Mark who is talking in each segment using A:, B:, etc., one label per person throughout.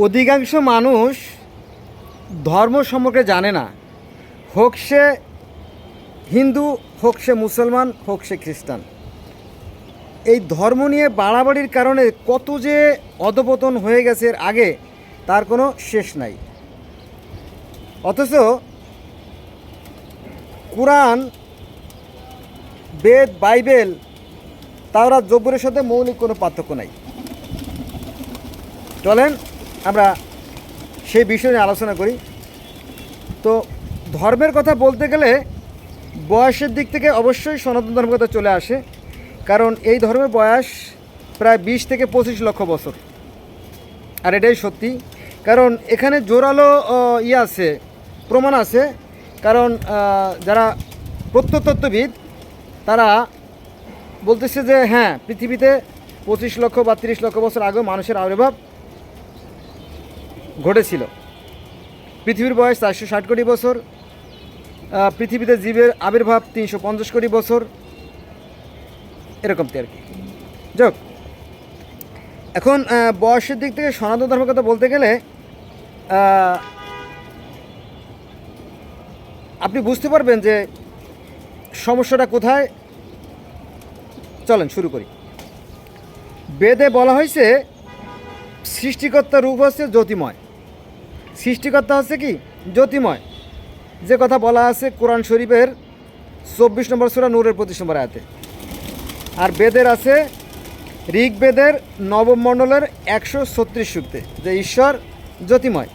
A: অধিকাংশ মানুষ ধর্ম সম্পর্কে জানে না। হোক সে হিন্দু, হোক সে মুসলমান, হোক সে খ্রিস্টান। এই ধর্ম নিয়ে বাড়াবাড়ির কারণে কত যে অধপতন হয়ে গেছে এর আগে, তার কোনো শেষ নাই। অথচ কোরআন, বেদ, বাইবেল তাওরা জব্বরের সাথে মৌলিক কোনো পার্থক্য নাই। চলেন আমরা সেই বিষয় নিয়ে আলোচনা করি। তো ধর্মের কথা বলতে গেলে বয়সের দিক থেকে অবশ্যই সনাতন ধর্মের কথা চলে আসে। কারণ এই ধর্মের বয়স প্রায় বিশ থেকে পঁচিশ লক্ষ বছর। আর এটাই সত্যি। কারণ এখানে জোরালো ইয়ে আছে, প্রমাণ আছে। কারণ যারা প্রত্নতত্ত্ববিদ তারা বলতেছে যে হ্যাঁ পৃথিবীতে পঁচিশ লক্ষ বা তিরিশ লক্ষ বছর আগেও মানুষের আবির্ভাব ঘটেছিল। পৃথিবীর বয়স চারশো ষাট কোটি বছর পৃথিবীতে জীবের আবির্ভাব তিনশো পঞ্চাশ কোটি বছর, এরকমটি আর কি। যাক, এখন বয়সের দিক থেকে সনাতন ধর্মের কথা বলতে গেলে আপনি বুঝতে পারবেন যে সমস্যাটা কোথায়। চলেন, শুরু করি। বেদে বলা হয়েছে সৃষ্টিকর্তার রূপ হচ্ছে জ্যোতিময়। সৃষ্টিকর্তা হচ্ছে কি? জ্যোতিময়। যে কথা বলা আছে কোরআন শরীফের চব্বিশ নম্বর সুরা নূরের পঁচিশ নম্বর আয়াতে। আর বেদের আছে ঋগ্বেদের নবম মণ্ডলের একশো ছত্রিশ সূক্তে, যে ঈশ্বর জ্যোতিময়।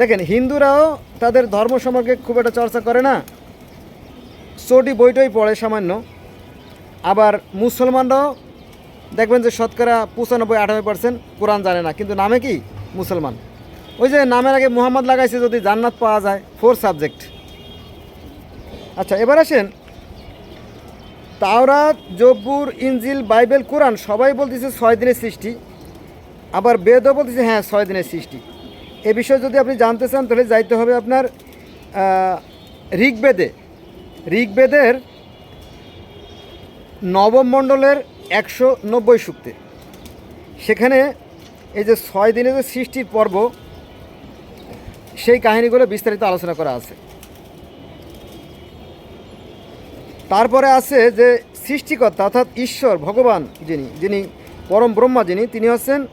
A: দেখেন, হিন্দুরাও তাদের ধর্ম সম্পর্কে খুব একটা চর্চা করে না। চটি বইটই পড়ে সামান্য। আবার মুসলমানরাও দেখবেন যে শতকরা পঁচানব্বই আটানব্বই পার্সেন্ট কোরআন জানে না, কিন্তু নামে কি? মুসলমান। ওই যে নামের আগে মুহাম্মদ লাগাইছে যদি জান্নাত পাওয়া যায় ফোর সাবজেক্ট আচ্ছা এবার আসেন। তাওরাত, জব্বুর, ইনজিল, বাইবেল, কোরআন সবাই বলতেছে ছয় দিনের সৃষ্টি, আবার বেদও বলতেছে হ্যাঁ ছয় দিনের সৃষ্টি। এ বিষয়ে যদি আপনি জানতে চান, তাহলে যাইতে হবে আপনার ঋগ্বেদে। ঋগ্বেদের নবম মণ্ডলের একশো নব্বই সূক্তে। সেখানে এই যে ছয় দিনের যে সৃষ্টির পর্ব সেই কাহিনীগুলো বিস্তারিত আলোচনা করা আছে। তারপরে আছে যে সৃষ্টিকর্তা অর্থাৎ ঈশ্বর, ভগবান যিনি যিনি পরম ব্রহ্মা যিনি, তিনি হচ্ছেন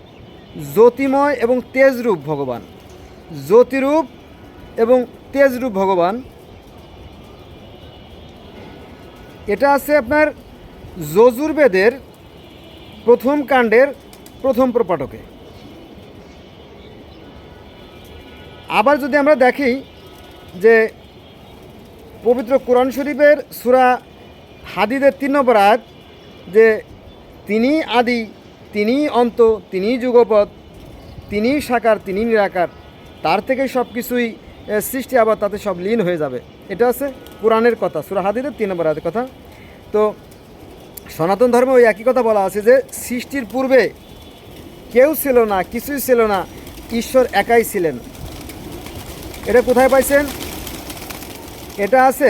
A: জ্যোতিময় এবং তেজরূপ ভগবান। জ্যোতিরূপ এবং তেজরূপ ভগবান। এটা আছে আপনার যজুর্বেদের প্রথম কাণ্ডের প্রথম প্রপাটকে। আবার যদি আমরা দেখি যে পবিত্র কোরআন শরীফের সুরা হাদিদের তিন নম্বর আয়াত, যে তিনি আদি তিনি অন্ত তিনি যুগপদ তিনি সাকার তিনি নিরাকার, তার থেকে সব কিছুই সৃষ্টি আবার তাতে সব লীন হয়ে যাবে। এটা আছে কোরআনের কথা, সুরা হাদিদের তিন নম্বর আয়াতের কথা। তো সনাতন ধর্মে ওই একই কথা বলা আছে যে, সৃষ্টির পূর্বে কেউ ছিল না, কিছুই ছিল না, ঈশ্বর একাই ছিলেন। এটা কোথায় পাইছেন? এটা আছে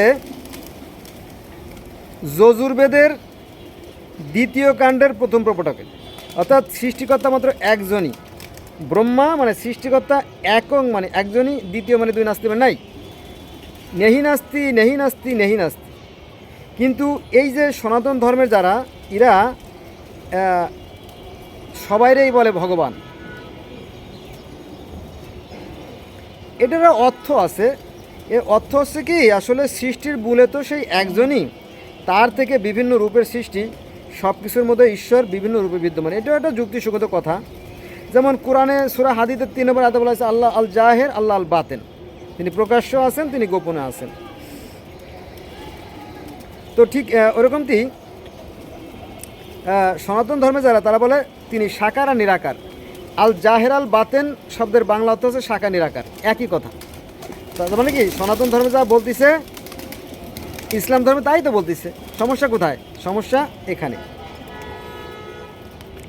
A: যজুর্বেদের দ্বিতীয় কাণ্ডের প্রথম প্রপটকে। অর্থাৎ সৃষ্টিকর্তা মাত্র একজনই। ব্রহ্মা মানে সৃষ্টিকর্তা একং মানে একজনই, দ্বিতীয় মানে দুই নাস্তি মানে নাই। নেহি নাস্তি নেহি নাস্তি নেহি নাস্তি। কিন্তু এই যে সনাতন ধর্মের যারা, এরা সবাইরেই বলে ভগবান। এটার অর্থ আছে এর অর্থ হচ্ছে কি, আসলে সৃষ্টির মূলে তো সেই একজনই। তার থেকে বিভিন্ন রূপের সৃষ্টি সব কিছুর মধ্যে ঈশ্বর বিভিন্ন রূপে বিদ্যমান। এটাও একটা যুক্তিসঙ্গত কথা। যেমন কোরআনে সুরা হাদিদের তিন নম্বর আদা বলা আছে আল্লাহ আল জাহের, আল্লাহ আল বাতেন। তিনি প্রকাশ্য আছেন, তিনি গোপনে আছেন। তো ঠিক ওরকমটি সনাতন ধর্মে যারা, তারা বলে তিনি সাকার আর নিরাকার। আল জাহের আল বাতেন শব্দের বাংলা অর্থ হচ্ছে শাখা নিরাকার। একই কথা। মানে কি? সনাতন ধর্মে যা বলতিছে, ইসলাম ধর্মে তাই তো বলতিছে। সমস্যা কোথায়? সমস্যা এখানে।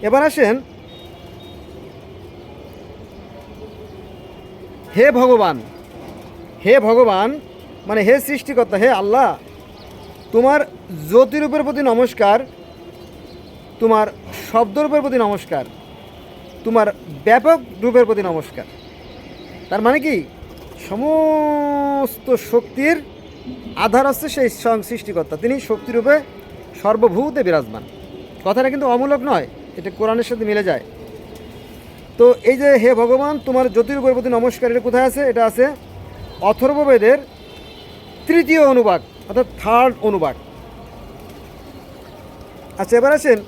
A: এবার আসেন, হে ভগবান হে ভগবান মানে হে সৃষ্টিকর্তা, হে আল্লাহ, তোমার জ্যোতিরূপের প্রতি নমস্কার, তোমার শব্দরূপের প্রতি নমস্কার। তোমার ব্যাপক রূপের প্রতি নমস্কার। তার মানে কি? সমস্ত শক্তির আধার হচ্ছে সেই স্বয়ং সৃষ্টিকর্তা। তিনি শক্তিরূপে সর্বভূতে বিরাজমান। কথাটা কিন্তু অমূলক নয়, এটা কোরআনের সাথে মিলে যায়। তো এই যে হে ভগবান, তোমার জ্যোতিরূপের প্রতি নমস্কার, এটা কোথায় আছে? এটা আছে অথর্ববেদের তৃতীয় অনুবাদ, অর্থাৎ থার্ড অনুবাদ। আচ্ছা এবার আছেন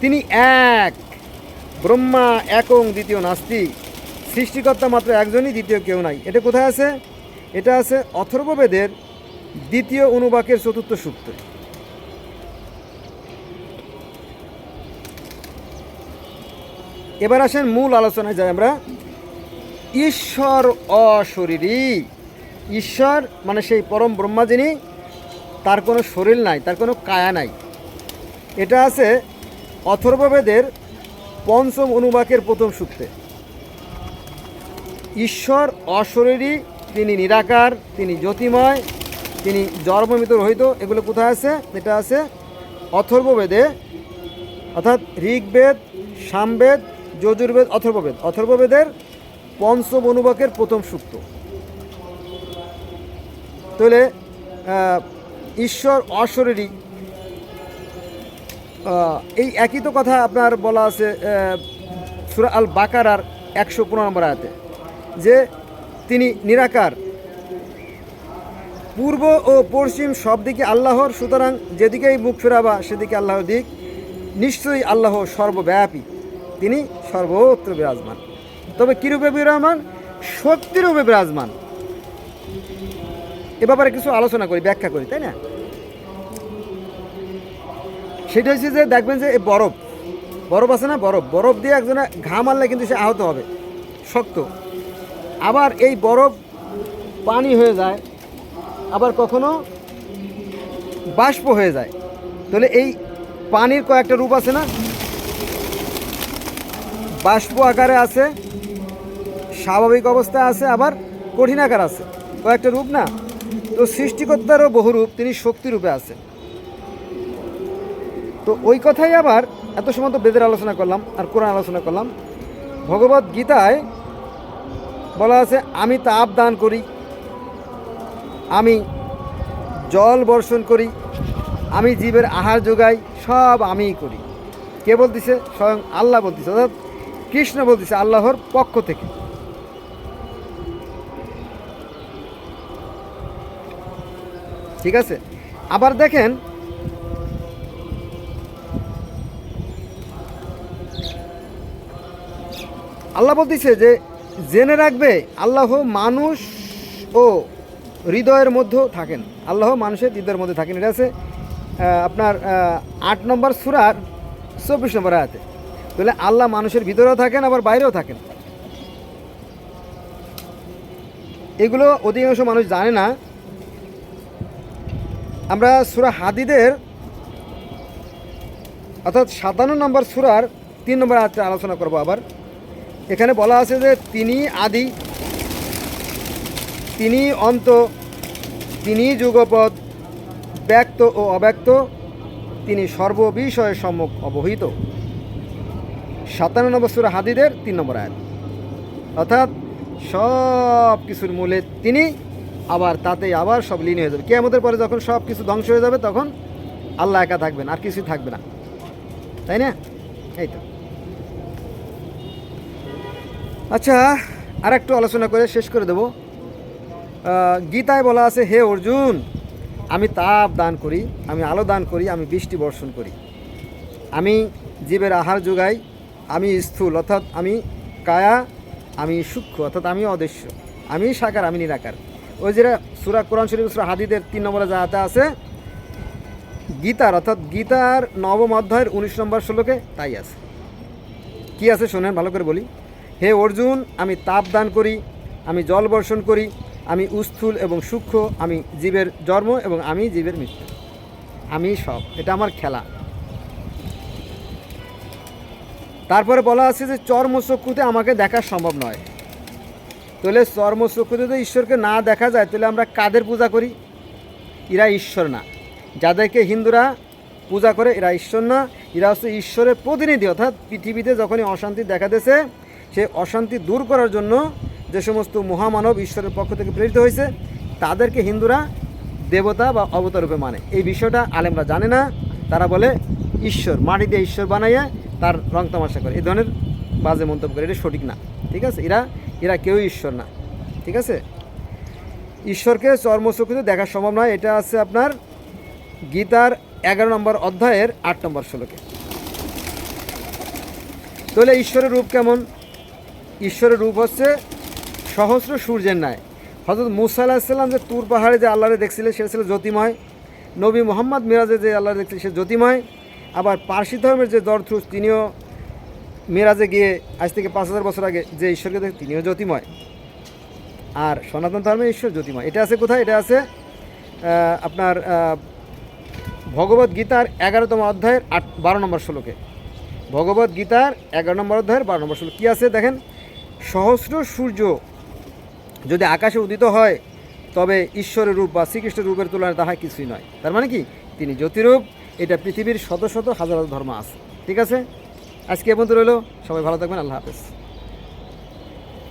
A: তিনি এক। ব্রহ্মা একং দ্বিতীয় নাস্তি সৃষ্টিকর্তা মাত্র একজনই দ্বিতীয়, কেউ নাই। এটা কোথায় আছে? এটা আছে অথর্ববেদের দ্বিতীয় অনুবাকের চতুর্থ সূক্ত এবার আসেন মূল আলোচনায় যাই আমরা। ঈশ্বর অশরীরী। ঈশ্বর মানে সেই পরম ব্রহ্মা যিনি, তার কোনো শরীর নাই, তার কোনো কায়া নাই। এটা আছে অথর্ববেদের পঞ্চম অনুবাকের প্রথম সূক্তে। ঈশ্বর অশরীরী, তিনি নিরাকার, তিনি জ্যোতিময়, তিনি জন্মমিত রহিত, এগুলো কোথায় আছে? এটা আছে অথর্ববেদে। অর্থাৎ ঋগ্বেদ, সামবেদ, যজুর্বেদ, অথর্ববেদ। অথর্ববেদের পঞ্চম অনুবাকের প্রথম সূক্ত। তাহলে ঈশ্বর অশরীরী এই একই তো কথা আপনার বলা আছে সুরা আল বাকারার একশো পনেরো নম্বর আয়াতে, যে তিনি নিরাকার। পূর্ব ও পশ্চিম সব দিকে আল্লাহর, সুতরাং যেদিকেই মুখ ফেরাবা সেদিকে আল্লাহর দিক। নিশ্চয়ই আল্লাহ সর্বব্যাপী, তিনি সর্বত্র বিরাজমান। তবে কীরূপে বিরাজমান? শক্তিরূপে বিরাজমান। এ ব্যাপারে কিছু আলোচনা করি, ব্যাখ্যা করি, তাই না? সেটা হচ্ছে যে দেখবেন যে বরফ বরফ আছে না বরফ? বরফ দিয়ে একজনে ঘাম মারলে কিন্তু সে আহত হবে, শক্ত। আবার এই বরফ পানি হয়ে যায়, আবার কখনো বাষ্প হয়ে যায়। তাহলে এই পানির কয়েকটা রূপ আছে না? বাষ্প আকারে আছে, স্বাভাবিক অবস্থায় আছে, আবার কঠিন আকার আছে। কয়েকটা রূপ না? তো সৃষ্টিকর্তারও বহু রূপ তিনি শক্তি রূপে আছে তো ওই কথাই আবার এত সময় তো বেদের আলোচনা করলাম আর কোরআন আলোচনা করলাম। ভগবত গীতায় বলা আছে, আমি তাপ দান করি, আমি জল বর্ষণ করি, আমি জীবের আহার যোগাই, সব আমিই করি। কে বলতেছে? স্বয়ং আল্লাহ বলতেছে। অর্থাৎ কৃষ্ণ বলতেছে আল্লাহর পক্ষ থেকে। ঠিক আছে? আবার দেখেন আল্লাহ বলতেছে যে, জেনে রাখবে, আল্লাহ মানুষ ও হৃদয়ের মধ্যেও থাকেন। আল্লাহ মানুষের হৃদয়ের মধ্যে থাকেন। এটা আছে আপনার আট নম্বর সুরার চব্বিশ নম্বর আয়াতে। তাহলে আল্লাহ মানুষের ভিতরেও থাকেন, আবার বাইরেও থাকেন। এগুলো অধিকাংশ মানুষ জানে না। আমরা সুরা হাদিদের, অর্থাৎ সাতান্ন নম্বর সুরার তিন নম্বর আয়াতটা আলোচনা করব আবার। এখানে বলা আছে যে তিনি আদি, তিনি অন্ত, তিনি যুগপদ ব্যক্ত ও অব্যক্ত, তিনি সর্ববিষয়ে সম্মুখ অবহিত। সাতান্ন সুরা হাদিদের তিন নম্বর আয়াত। অর্থাৎ সব কিছুর মূলে তিনি, আবার তাতেই আবার সব লীন হয়ে যাবে। কে আমাদের পরে যখন সব কিছু ধ্বংস হয়ে যাবে তখন আল্লাহ একা থাকবেন, আর কিছুই থাকবে না। তাই না? এই তো। আচ্ছা আর একটু আলোচনা করে শেষ করে দেব। গীতায় বলা আছে, হে অর্জুন, আমি তাপ দান করি, আমি আলো দান করি, আমি বৃষ্টি বর্ষণ করি। আমি জীবের আহার যোগাই, আমি স্থূল, অর্থাৎ আমি কায়া, আমি সূক্ষ্ম, অর্থাৎ আমি অদৃশ্য, আমি সাকার, আমি নিরাকার। ওই যেটা সুরা কোরআন শরীফ, সুরা হাদিদের তিন নম্বরে যাতে আছে, গীতার, অর্থাৎ গীতার নবম অধ্যায়ের উনিশ নম্বর শ্লোকে তাই আছে। কি আছে শোনেন, ভালো করে বলি। হে অর্জুন, আমি তাপ দান করি, আমি জল বর্ষণ করি, আমি উস্থূল এবং সূক্ষ্ম, আমি জীবের জন্ম এবং আমি জীবের মৃত্যু। আমি সব, এটা আমার খেলা। তারপরে বলা আছে যে চর্মচক্ষুতে আমাকে দেখা সম্ভব নয়। তাহলে চর্মচক্ষুতে যদি ঈশ্বরকে না দেখা যায়, তাহলে আমরা কাদের পূজা করি? এরা ঈশ্বর না। যাদেরকে হিন্দুরা পূজা করে, এরা ঈশ্বর না। এরা হচ্ছে ঈশ্বরের প্রতিনিধি, অর্থাৎ পৃথিবীতে যখনই অশান্তি দেখা দিয়েছে সেই অশান্তি দূর করার জন্য যে সমস্ত মহামানব ঈশ্বরের পক্ষ থেকে প্রেরিত হয়েছে, তাদেরকে হিন্দুরা দেবতা বা অবতার রূপে মানে। এই বিষয়টা আলেমরা জানে না। তারা বলে, ঈশ্বর, মাটি দিয়ে ঈশ্বর বানাইয়ে তার রং তামাশা করে। এই ধরনের বাজে মন্তব্য করে। এটা সঠিক না। ঠিক আছে? এরা এরা কেউই ঈশ্বর না। ঠিক আছে? ঈশ্বরকে চর্মচক্ষুতে দেখা সম্ভব নয়। এটা আছে আপনার গীতার এগারো নম্বর অধ্যায়ের আট নম্বর শ্লোকে। তাহলে ঈশ্বরের রূপ কেমন? ঈশ্বরের রূপ হচ্ছে সহস্র সূর্যের ন্যায়। হজরত মুসা আলাহিসাল্লাম যে তুর পাহাড়ে যে আল্লাহরে দেখছিলেন সেটা ছিল জ্যোতিময়। নবী মোহাম্মদ মিরাজে যে আল্লাহ দেখছিলেন, সে জ্যোতিময়। আবার পার্সি ধর্মের যে দরথ্রুস তিনিও মিরাজে গিয়ে আজ থেকে পাঁচ হাজার বছর আগে যে ঈশ্বরকে দেখ, তিনিও জ্যোতিময়। আর সনাতন ধর্মে ঈশ্বর জ্যোতিময়। এটা আছে কোথায়? এটা আছে আপনার ভগবত গীতার এগারোতম অধ্যায়ের আট, বারো নম্বর শ্লোকে। ভগবত গীতার এগারো নম্বর অধ্যায়ের বারো নম্বর শ্লোক। কী আছে? দেখেন সহস্র সূর্য যদি আকাশে উদিত হয়, তবে ঈশ্বরের রূপ বা শ্রীকৃষ্ণের রূপের তুলনায় তাহা কিছুই নয়। তার মানে কি? তিনি জ্যোতিরূপ, এটা পৃথিবীর শত শত হাজার ধর্ম আছে। ঠিক আছে? আজকে এ পর্যন্ত রইল। সবাই ভালো থাকবেন। আল্লাহ হাফেজ।